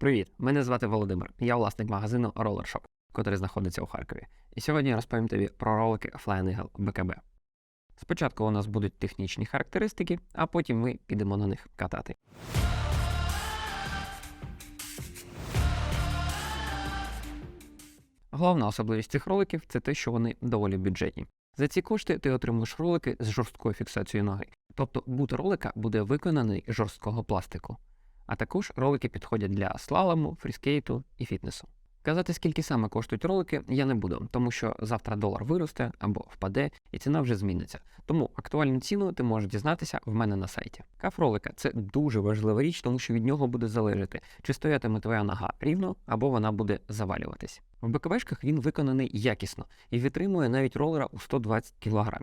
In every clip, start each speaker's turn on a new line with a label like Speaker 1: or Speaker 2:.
Speaker 1: Привіт! Мене звати Володимир. Я власник магазину Roller Shop, який знаходиться у Харкові. І сьогодні розповім тобі про ролики Flying Eagle BKB. Спочатку у нас будуть технічні характеристики, а потім ми підемо на них катати. Головна особливість цих роликів це те, що вони доволі бюджетні. За ці кошти ти отримуєш ролики з жорсткою фіксацією ноги. Тобто бут ролика буде виконаний жорсткого пластику. А також ролики підходять для слалому, фріскейту і фітнесу. Казати, скільки саме коштують ролики, я не буду, тому що завтра долар виросте або впаде, і ціна вже зміниться. Тому актуальну ціну ти можеш дізнатися в мене на сайті. Каф ролика це дуже важлива річ, тому що від нього буде залежати, чи стоятиме твоя нога рівно або вона буде завалюватись. В БКБшках він виконаний якісно і витримує навіть ролера у 120 кг.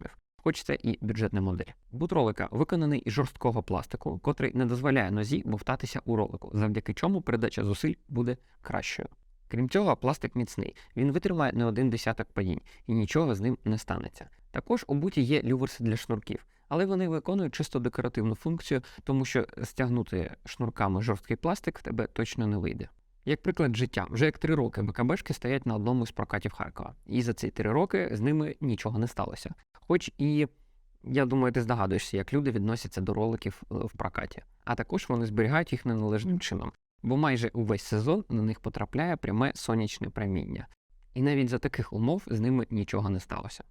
Speaker 1: Хоч це і бюджетна модель. Бут ролика виконаний із жорсткого пластику, котрий не дозволяє нозі бовтатися у ролику, завдяки чому передача зусиль буде кращою. Крім цього, пластик міцний, він витримає не один десяток падінь і нічого з ним не станеться. Також у буті є люверси для шнурків, але вони виконують чисто декоративну функцію, тому що стягнути шнурками жорсткий пластик в тебе точно не вийде. Як приклад життя, вже як три роки БКБшки стоять на одному з прокатів Харкова, і за ці три роки з ними нічого не сталося. Хоч і я думаю, ти здогадуєшся, як люди відносяться до роликів е, в прокаті. А також вони зберігають їх неналежним чином, бо майже увесь сезон на них потрапляє пряме сонячне проміння. І навіть за таких умов з ними нічого не сталося.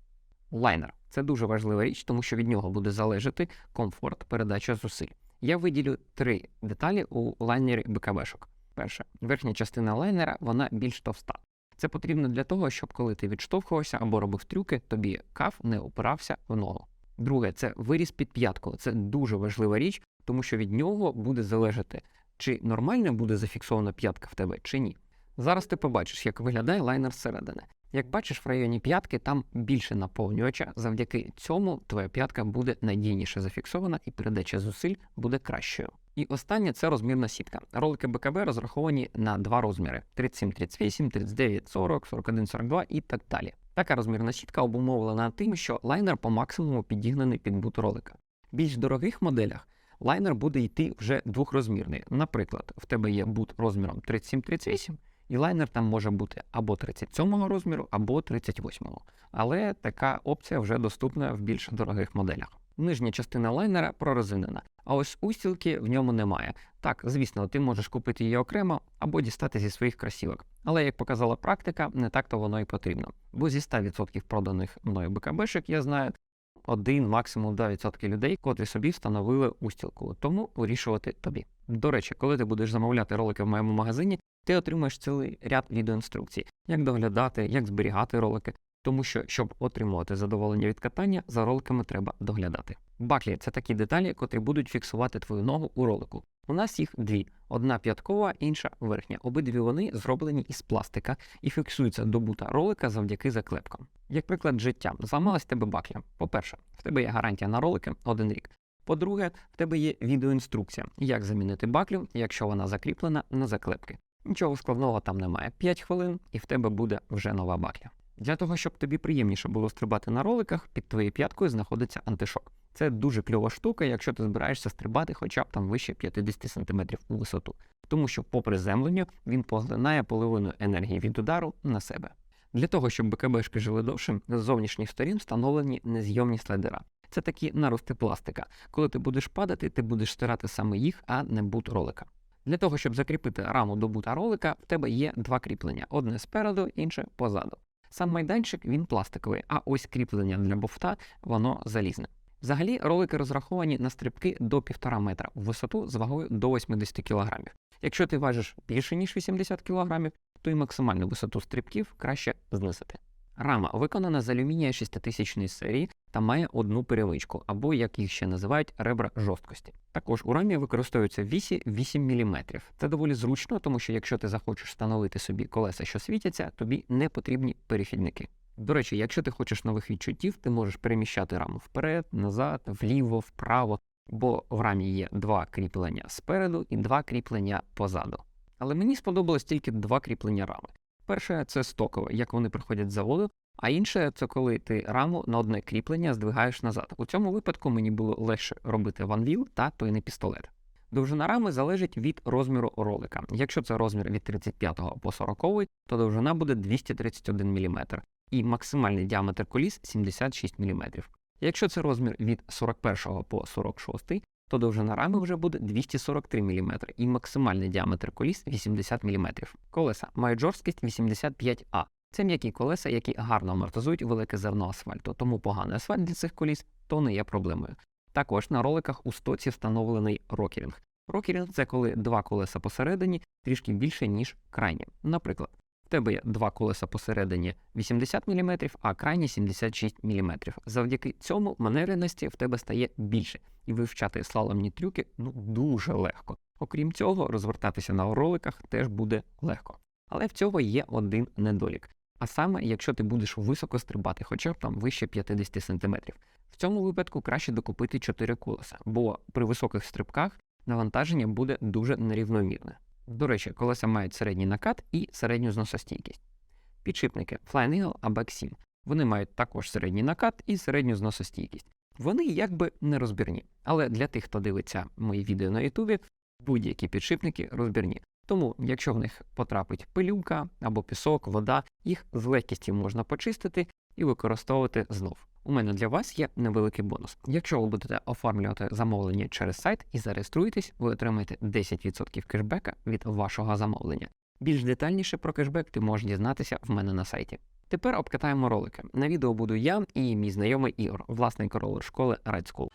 Speaker 1: Лайнер це дуже важлива річ, тому що від нього буде залежати комфорт передача зусиль. Я виділю три деталі у лайнері БКБшок. Перше, верхня частина лайнера вона більш товста. Це потрібно для того, щоб коли ти відштовхувався або робив трюки, тобі каф не опирався в ногу. Друге, це виріз під п'ятку. Це дуже важлива річ, тому що від нього буде залежати, чи нормально буде зафіксована п'ятка в тебе, чи ні. Зараз ти побачиш, як виглядає лайнер зсередини. Як бачиш, в районі п'ятки там більше наповнювача. Завдяки цьому твоя п'ятка буде надійніше зафіксована і передача зусиль буде кращою. І останнє це розмірна сітка. Ролики БКБ розраховані на два розміри: 37, 38, 39, 40, 41, 42 і так далі. Така розмірна сітка обумовлена тим, що лайнер по максимуму підігнаний під бут ролика. В більш дорогих моделях лайнер буде йти вже двохрозмірний. Наприклад, в тебе є бут розміром 37-38, і лайнер там може бути або 37-го розміру, або 38-го. Але така опція вже доступна в більш дорогих моделях. Нижня частина лайнера прорезинена, а ось устілки в ньому немає. Так, звісно, ти можеш купити її окремо або дістати зі своїх кросівок. Але як показала практика, не так то воно і потрібно. Бо зі 100% проданих мною БКБшек я знаю один, максимум 2% людей, котрі собі встановили устілку, тому вирішувати тобі. До речі, коли ти будеш замовляти ролики в моєму магазині, ти отримаєш цілий ряд відеоінструкцій, як доглядати, як зберігати ролики, тому що, щоб отримувати задоволення від катання, за роликами треба доглядати. Баклі це такі деталі, котрі будуть фіксувати твою ногу у ролику. У нас їх дві: одна п'яткова, інша верхня. Обидві вони зроблені із пластика і фіксуються до бута ролика завдяки заклепкам. Як приклад життя, зламалась тебе бакля. По-перше, в тебе є гарантія на ролики один рік. По-друге, в тебе є відеоінструкція, як замінити баклю, якщо вона закріплена на заклепки. Нічого складного там немає. 5 хвилин, і в тебе буде вже нова бакля. Для того, щоб тобі приємніше було стрибати на роликах, під твоєю п'яткою знаходиться антишок. Це дуже кльова штука, якщо ти збираєшся стрибати хоча б там вище 50 см у висоту, тому що по приземленню він поглинає половину енергії від удару на себе. Для того, щоб БКБшки жили довше, з зовнішніх сторін встановлені незйомні слайдера. Це такі нарости пластика. Коли ти будеш падати, ти будеш стирати саме їх, а не бут ролика. Для того, щоб закріпити раму до бута ролика, в тебе є два кріплення: одне спереду, інше позаду. Сам майданчик він пластиковий, а ось кріплення для буфта воно залізне. Взагалі, ролики розраховані на стрибки до 1,5 метра в висоту з вагою до 80 кг. Якщо ти важиш більше ніж 80 кг, то і максимальну висоту стрибків краще знизити. Рама виконана з алюмінія 6000 серії та має одну перевичку, або, як їх ще називають, ребра жорсткості. Також у рамі використовуються вісі 8 мм. Це доволі зручно, тому що якщо ти захочеш встановити собі колеса, що світяться, тобі не потрібні перехідники. До речі, якщо ти хочеш нових відчуттів, ти можеш переміщати раму вперед, назад, вліво, вправо, бо в рамі є два кріплення спереду і два кріплення позаду. Але мені сподобалось тільки два кріплення рами. Перше це стокове, як вони приходять з заводу, а інше це коли ти раму на одне кріплення здвигаєш назад. У цьому випадку мені було легше робити ванвіл та тойний пістолет. Довжина рами залежить від розміру ролика. Якщо це розмір від 35 по 40, то довжина буде 231 мм, і максимальний діаметр коліс 76 мм. Якщо це розмір від 41 по 46, то довжина рами вже буде 243 мм і максимальний діаметр коліс 80 мм. Колеса мають жорсткість 85А. Це м'які колеса, які гарно амортизують велике зерно асфальту, тому поганий асфальт для цих коліс то не є проблемою. Також на роликах у стоці встановлений рокерінг. Рокерінг це коли два колеса посередині трішки більше, ніж крайні. Наприклад, в тебе є два колеса посередині 80 мм, а крайні 76 мм. Завдяки цьому маневреності в тебе стає більше, і вивчати слаломні трюки ну дуже легко. Окрім цього, розвертатися на роликах теж буде легко. Але в цього є один недолік. А саме, якщо ти будеш високо стрибати, хоча б там вище 50 см. В цьому випадку краще докупити 4 колеса, бо при високих стрибках навантаження буде дуже нерівномірне. До речі, колеса мають середній накат і середню зносостійкість. Підшипники Flying Eagle або Xim. Вони мають також середній накат і середню зносостійкість. Вони якби не розбірні, але для тих, хто дивиться мої відео на Ютубі, будь-які підшипники розбірні. Тому, якщо в них потрапить пилюка або пісок, вода, їх з легкістю можна почистити і використовувати знов. У мене для вас є невеликий бонус. Якщо ви будете оформлювати замовлення через сайт і зареєструєтесь, ви отримаєте 10% кешбека від вашого замовлення. Більш детальніше про кешбек ти можеш дізнатися в мене на сайті. Тепер обкатаємо ролики. На відео буду я і мій знайомий Ігор, власник ролер школи Red School.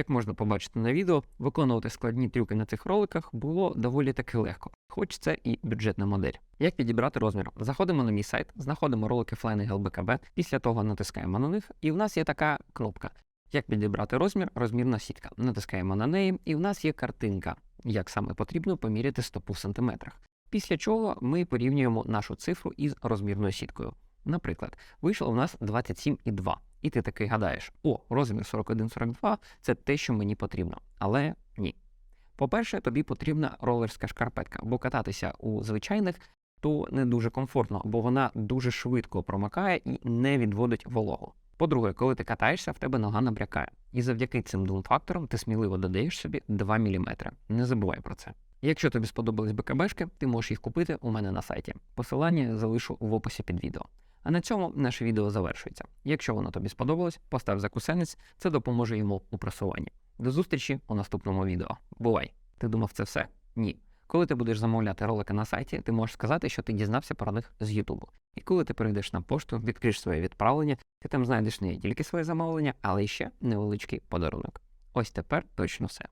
Speaker 1: Як можна побачити на відео, виконувати складні трюки на цих роликах було доволі таки легко, хоч це і бюджетна модель. Як підібрати розмір? Заходимо на мій сайт, знаходимо ролики Flying LBKB, після того натискаємо на них, і в нас є така кнопка. Як підібрати розмір, розмірна сітка. Натискаємо на неї, і в нас є картинка, як саме потрібно поміряти стопу в сантиметрах. Після чого ми порівнюємо нашу цифру із розмірною сіткою. Наприклад, вийшло у нас 27,2. І ти такий гадаєш, о, розмір 41-42 це те, що мені потрібно. Але ні. По-перше, тобі потрібна ролерська шкарпетка, бо кататися у звичайних то не дуже комфортно, бо вона дуже швидко промикає і не відводить вологу. По-друге, коли ти катаєшся, в тебе нога набрякає. І завдяки цим двом факторам ти сміливо додаєш собі 2 мм. Не забувай про це. Якщо тобі сподобались БКБшки, ти можеш їх купити у мене на сайті. Посилання залишу в описі під відео. А на цьому наше відео завершується. Якщо воно тобі сподобалось, постав закусенець, це допоможе йому у просуванні. До зустрічі у наступному відео. Бувай! Ти думав це все? Ні. Коли ти будеш замовляти ролики на сайті, ти можеш сказати, що ти дізнався про них з Ютубу. І коли ти перейдеш на пошту, відкриєш своє відправлення, ти там знайдеш не тільки своє замовлення, але й ще невеличкий подарунок. Ось тепер точно все.